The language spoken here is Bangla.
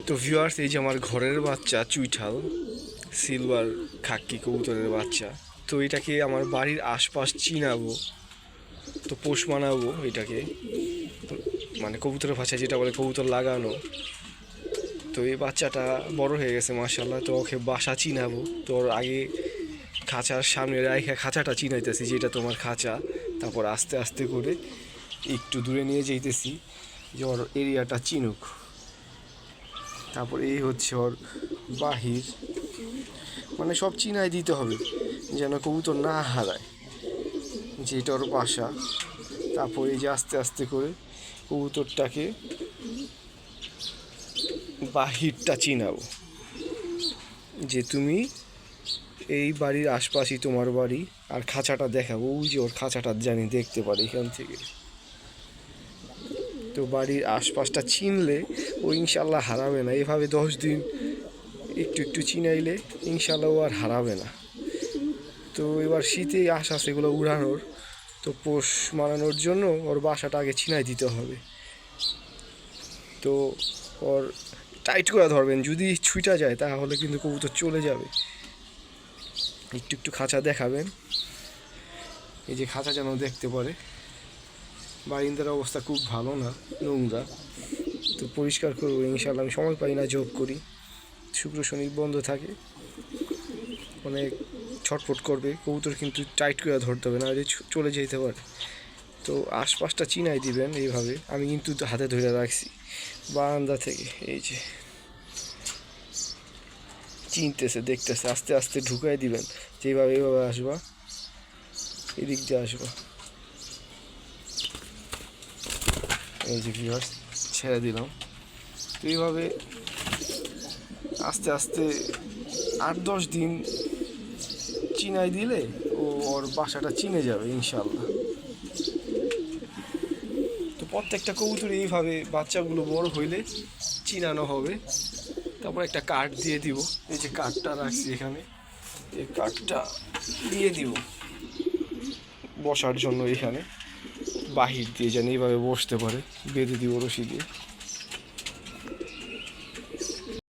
তো ভিউয়ার্স এই যে আমার ঘরের বাচ্চা, চুইঠাল সিলভার খাক্কি কবুতরের বাচ্চা, তো এটাকে আমার বাড়ির আশপাশ চিনাবো, তো পোষ মানাবো এটাকে মানে কবুতরের ভাষায় যেটা বলে কবুতর লাগানো, তো এই বাচ্চাটা বড় হয়ে গেছে মার্শাল্লাহ তো ওকে বাসা চিনাবো, তো ওর আগে খাঁচার সামনে রাইখা খাঁচাটা চিনাইতেছি, যেটা তোমার খাঁচা, তারপর আস্তে আস্তে করে একটু দূরে নিয়ে যাইতেছি, যে ওর এরিয়াটা চিনুক। তারপর এই হচ্ছে ওর বাহির। মানে সব চিনাই দিতে হবে, যেন কবুতর না হারায়। যেটা ওর বাসা। তারপর এই যে আস্তে আস্তে করে কবুতরটাকে বাহিরটা চিনাবো। যে তুমি এই বাড়ির আশপাশই তোমার বাড়ি, আর খাঁচাটা দেখাবো। ওই যে ওর খাঁচাটা জানি দেখতে পারি এখান থেকে। তো বাড়ির আশপাশটা চিনলে ও ইনশাল্লাহ হারাবে না। এভাবে দশ দিন একটু একটু চিনাইলে ইনশাল্লাহ ও আর হারাবে না। তো এবার শীতে আশা এগুলো উড়ানোর। তো পোষ মানানোর জন্য ওর বাসাটা আগে চিনাই দিতে হবে। তো ওর টাইট করে ধরবেন। যদি ছুটা যায় তাহলে কিন্তু কবুতর চলে যাবে। একটু একটু খাঁচা দেখাবেন। এই যে খাঁচা যেন দেখতে পারে। বারিন্দার অবস্থা খুব ভালো না, নোংরা। তো পরিষ্কার করব ইনশাল্লাহ আমি সময় পাই না, যোগ করি। শুক্র শনি বন্ধ থাকে। অনেক ছটফট করবে। কবুতর কিন্তু টাইট করে ধরতে হবে, না চলে যেতে পারে। তো আশপাশটা চিনাই দিবেন এইভাবে। আমি কিন্তু হাতে ধরে রাখছি বারান্দা থেকে। এই যে চিনতেছে, দেখতেছে। আস্তে আস্তে ঢুকাই দিবেন। যেভাবে এইভাবে আসবা। এদিক দিয়ে আসবা। এই যে ভিউয়ার্স ছেড়ে দিলাম। তো এইভাবে আস্তে আস্তে আট দশ দিন চিনাই দিলে ও ওর বাসাটা চিনে যাবে ইনশাল্লাহ তো প্রত্যেকটা কবুতর এইভাবে বাচ্চাগুলো বড় হইলে চিনানো হবে। তারপর একটা কাঠ দিয়ে দিব। এই যে কাঠটা রাখছি এখানে। এই কাঠটা দিয়ে দিব বসার জন্য এখানে। বাহির দিয়ে যেন এইভাবে বসতে পারে বেঁধে দিব রশি দিয়ে।